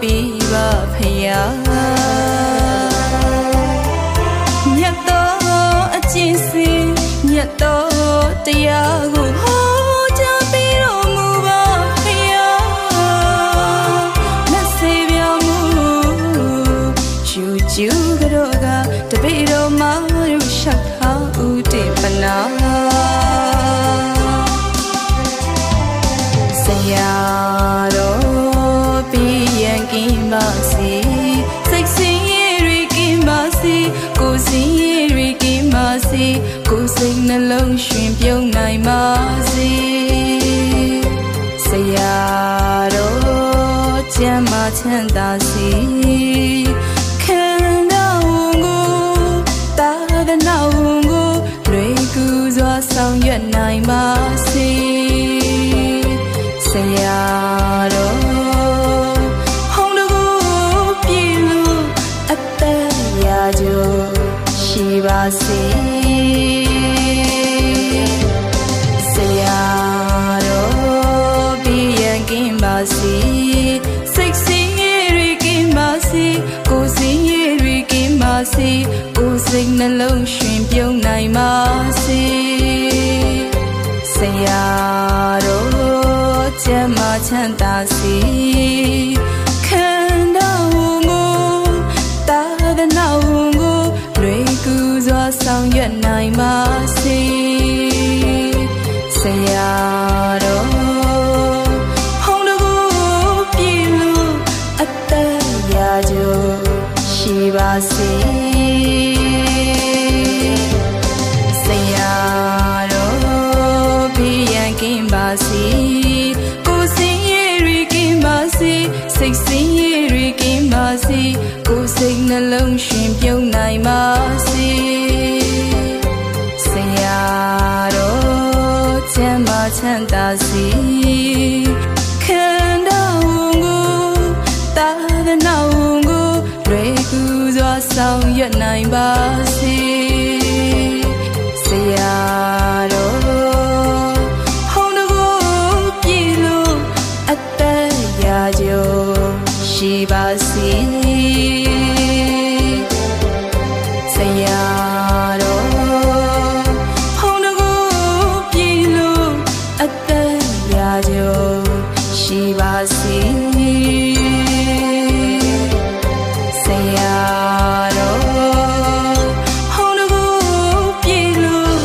ပေးပါဖယားမြတ်တော်အကျင့်စင်မြတ်တော်တရားကိုဟောကြားပေးတော်မူပါဖယားမဆေးပြောင်းမှုချူချူကတော့ကတပေတော်မှာတို့ရှောက်ထားဦးတည်ပနာဆရာ ပါစီစိတ်ဆင်းရဲတွေကင်းပါစီကိုယ်ဆင်းရဲတွေကင်းပါစီကိုယ်စိတ်နှလုံးရှင်ပြုံးနိုင်ပါစေဆရာတော်ကျမ်းမာချမ်းသာစီခံတော်ဝန်ကိုသာသနာဝန်ကိုလွေကူစွာဆောင်ရွက်နိုင်ပါစေဆရာတော် ပါစေဆရာတော်ပြီးရင်ကင်းပါစေစိတ်ဆင်းရဲတွေကင်းပါစေကိုယ်ဆင်းရဲတွေကင်းပါစေကိုယ်စိတ်နှလုံးရှင်ပြုံးနိုင်ပါစေဆရာတော်ကျမ်းမာချမ်းသာစေခံတော်ဝန်ကိုသာသနာဝန်ကိုလွေကူစွာ ဆောင်ရွက်နိုင်ပါစေဆရာတော်ဟောင်းတကူပြေလို့အသက်ရာကျော်ရှိပါစေဆရာတော်ဘီရန်ကင်းပါစေကိုယ်စင်ရရီကင်းပါစေစိတ်စင်ရရီကင်းပါစေကိုယ်စိတ်နှလုံးရှင်ပြုံးနိုင်ပါစေ ချမ်းသာစေခန္ဓာဝန်ကိုသာသနာဝန်ကိုလွယ်ကူစွာဆောင်ရွက်နိုင်ပါစေဆရာတော်ဟောင်းတော်ပြည်လို့အသက်ရာကျော်ရှိပါစေ Radio Shiva.